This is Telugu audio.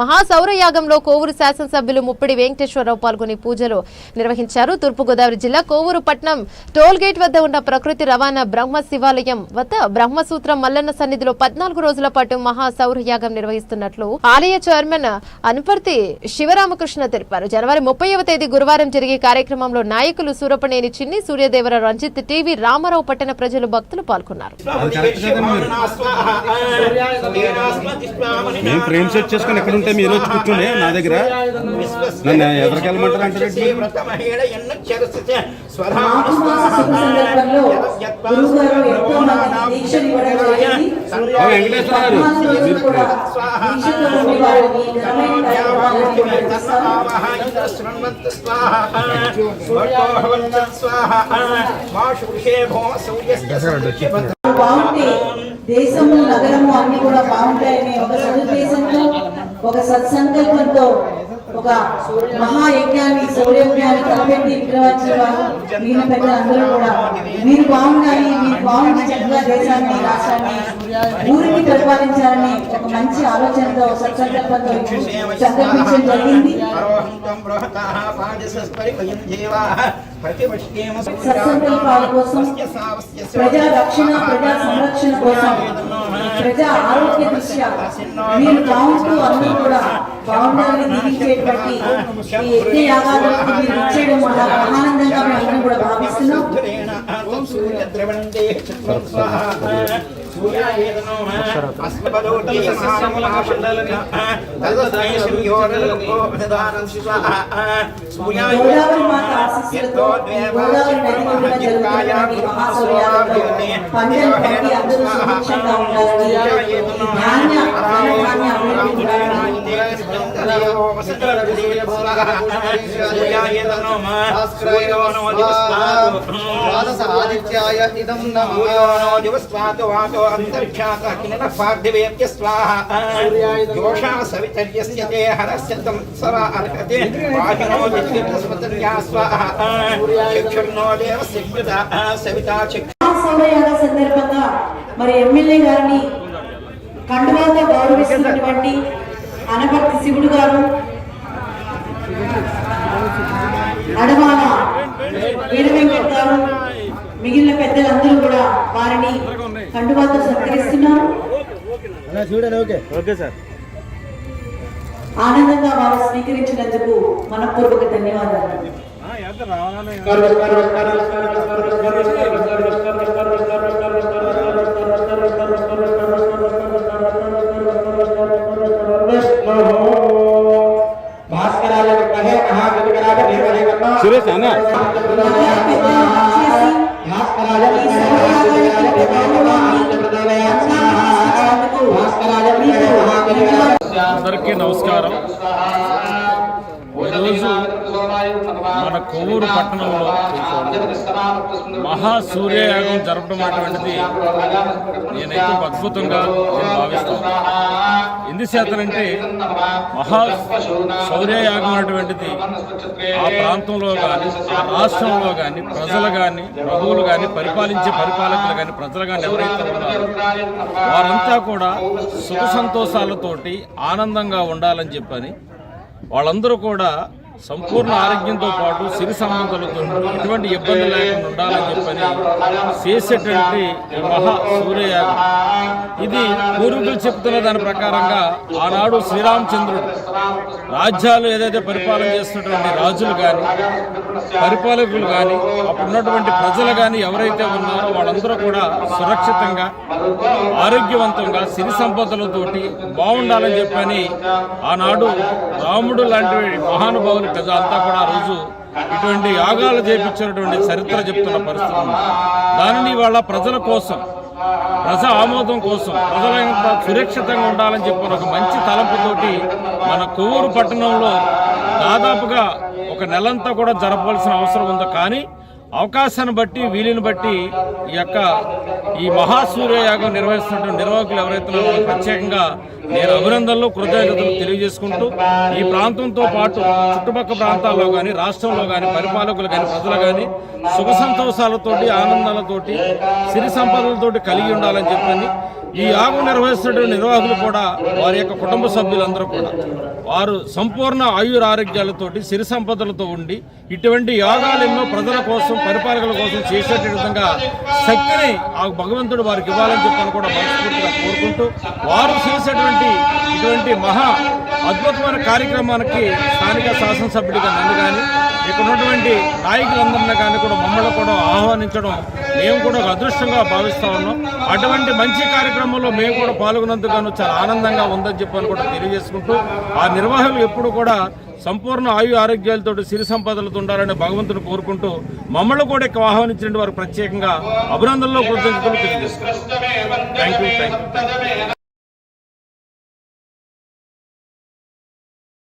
మహాసౌర యాగంలో కోవూరు శాసనసభ్యులు ముప్పిడి వెంకటేశ్వరరావు పాల్గొని పూజలు నిర్వహించారు. తూర్పుగోదావరి జిల్లా కోవూరు పట్నం టోల్ గేట్ వద్ద ఉన్న ప్రకృతి రవాణా బ్రహ్మ శివాలయం వద్ద బ్రహ్మసూత్రం మల్లన్న సన్నిధిలో పద్నాలుగు రోజుల పాటు మహాసౌర యాగం నిర్వహిస్తున్నట్లు ఆలయ చైర్మన్ అనుపర్తి శివరామకృష్ణ తెలిపారు. జనవరి ముప్పైవ తేదీ గురువారం జరిగే కార్యక్రమంలో నాయకులు సూరపనేని చిన్ని సూర్యదేవర రంజిత్ టీవీ రామారావు పట్టణ ప్రజలు భక్తులు పాల్గొన్నారు. మేము ఫ్రేమ్ సెట్ చేసుకుని ఎక్కడ ఉంటే మీరు వచ్చి కూర్చుండే నా దగ్గర నన్ను అంటే ఇవ్వడం జరిగింది. ఓ వెంకటేశ్వర గారు. బాగుంటే దేశము నగరము అన్ని కూడా బాగుంటాయనే ఒక సదుద్దేశంతో ఒక సత్సంకల్పంతో ఒక మహాయజ్ఞాన్ని సౌర్యజ్ఞాన్ని తలపెట్టి విగ్రహించిన వారు మిగిలిన పెద్దలందరూ కూడా మీరు బాగుండాలి మీరు బాగుండి చక్కగా దేశాన్ని రాష్ట్రాన్ని ఊరికి పరిపాలించాలని ఒక మంచి ఆలోచనతో సత్సంకల్పంతో సంకల్పించడం జరిగింది. సత్సంకల్పాల కోసం ప్రజా రక్షణ ప్రజా సంరక్షణ కోసం ప్రజా ఆరోగ్య దృష్ట్యా మీరు బాగుంటూ అందరూ కూడా బాగుండాలని దీవించేటువంటి ఈ యజ్ఞ యాగాలకు మీరు ఇచ్చేయడం వల్ల ఆనందంగా మేము అందరం కూడా భావిస్తున్నాం గోదావరి మాత ఆశీస్సులతో ఈ గోదావరి నది ఒడ్డున జరుగుతున్నటువంటి మహాసౌర్యాలలో పంటలు పండి అందరూ సుభిక్షంగా ఉండాలని ఈ ధాన్య ధనధాన్య అభివృద్ధి ఉండాలని ఆదిత్యాయ ఇదం నమో మహాసౌరయాగ సందర్భంగా మరి ఎమ్మెల్యే గారిని కండువాతో గౌరవిస్తున్నటువంటి అనపర్తి శివుడు గారు. అడవాల వీరవెంకట్ గారు. మిగిలిన పెద్దలందరూ కూడా వారిని కండువాతో సత్కరిస్తున్నారు. ఓకే. సార్. ఆనందంగా వారు స్వీకరించినందుకు మనపూర్వక ధన్యవాదాలు. విద్మహే మహాగవికరాయ అందరికీ నమస్కారం. ఈరోజు మన కొవ్వూరు పట్టణంలో మహాసూర్యయాగం జరపడం అటువంటిది నేనైతే అద్భుతంగా నేను భావిస్తాను. ఎందుచేతనంటే మహా సౌర్యయాగం అటువంటిది ఆ ప్రాంతంలో కానీ ఆ రాష్ట్రంలో కానీ ప్రజలు కానీ ప్రభువులు కానీ పరిపాలించే పరిపాలకులు కానీ ప్రజలు కానీ ఎవరైతే ఉన్నారో వారంతా కూడా సుఖ సంతోషాలతోటి ఆనందంగా ఉండాలని చెప్పని వాళ్ళందరూ కూడా సంపూర్ణ ఆరోగ్యంతో పాటు సిరి సంబంధాలతో ఎటువంటి ఇబ్బంది లేకుండా ఉండాలని చెప్పని చేసేటువంటి మహా సూర్యయాగం ఇది పూర్వీకులు చెప్తున్న దాని ప్రకారంగా ఆనాడు శ్రీరామచంద్రుడు రాజ్యాలు ఏదైతే పరిపాలన చేస్తున్నటువంటి రాజులు కానీ పరిపాలకులు కానీ అప్పుడున్నటువంటి ప్రజలు కానీ ఎవరైతే ఉన్నారో వాళ్ళందరూ కూడా సురక్షితంగా ఆరోగ్యవంతంగా సిరి సంపదలతోటి బాగుండాలని చెప్పని ఆనాడు రాముడు లాంటి మహానుభావులు పెద్ద అంతా కూడా ఆ రోజు ఇటువంటి యాగాలు చేపించినటువంటి చరిత్ర చెప్తున్న పరిస్థితి ఉంది. దానిని వాళ్ళ ప్రజల కోసం ప్రజా ఆమోదం కోసం ప్రజల సురక్షితంగా ఉండాలని చెప్పిన ఒక మంచి తలంపుతోటి మన కొవ్వూరు పట్టణంలో దాదాపుగా ఒక నెలంతా కూడా జరపవలసిన అవసరం ఉంది. కానీ అవకాశాన్ని బట్టి వీలుని బట్టి ఈ యొక్క ఈ మహాసూర్యయాగం నిర్వహిస్తున్న నిర్వాహకులు ఎవరైతే ప్రత్యేకంగా నేను అభినందనలు కృతజ్ఞతలు తెలియజేసుకుంటూ ఈ ప్రాంతంతో పాటు చుట్టుపక్కల ప్రాంతాల్లో కానీ రాష్ట్రంలో కానీ పరిపాలకులు కానీ ప్రజలు కానీ సుఖ సంతోషాలతోటి ఆనందాలతోటి సిరి సంపదలతోటి కలిగి ఉండాలని చెప్పని ఈ యాగం నిర్వహిస్తున్న నిర్వాహకులు కూడా వారి యొక్క కుటుంబ సభ్యులందరూ కూడా వారు సంపూర్ణ ఆయుర ఆరోగ్యాలతోటి సిరి సంపదలతో ఉండి ఇటువంటి యాగాలు ఎన్నో ప్రజల కోసం పరిపాలకుల కోసం చేసేట విధంగా శక్తిని ఆ భగవంతుడు వారికి ఇవ్వాలని చెప్పని కూడా మనస్ఫూర్తిగా కోరుకుంటూ వారు చేసేటువంటి ఇటువంటి మహా అద్భుతమైన కార్యక్రమానికి స్థానిక శాసనసభ్యుడిగా నన్ను కానీ ఇక్కడ ఉన్నటువంటి నాయకులందరినీ కానీ కూడా మమ్మల్ని కూడా ఆహ్వానించడం మేము కూడా ఒక అదృష్టంగా భావిస్తా ఉన్నాం. అటువంటి మంచి కార్యక్రమంలో మేము కూడా పాల్గొన్నందుకు చాలా ఆనందంగా ఉందని చెప్పని కూడా తెలియజేసుకుంటూ ఆ నిర్వాహకులు ఎప్పుడు కూడా సంపూర్ణ ఆయు ఆరోగ్యాలతో సిరి సంపదలతో ఉండాలని భగవంతుని కోరుకుంటూ మమ్మల్ని కూడా ఇక్కడ ఆహ్వానించిన వారు ప్రత్యేకంగా అభినందనలో కృతజ్ఞతలు తెలియజేస్తున్నారు. Thank you thank you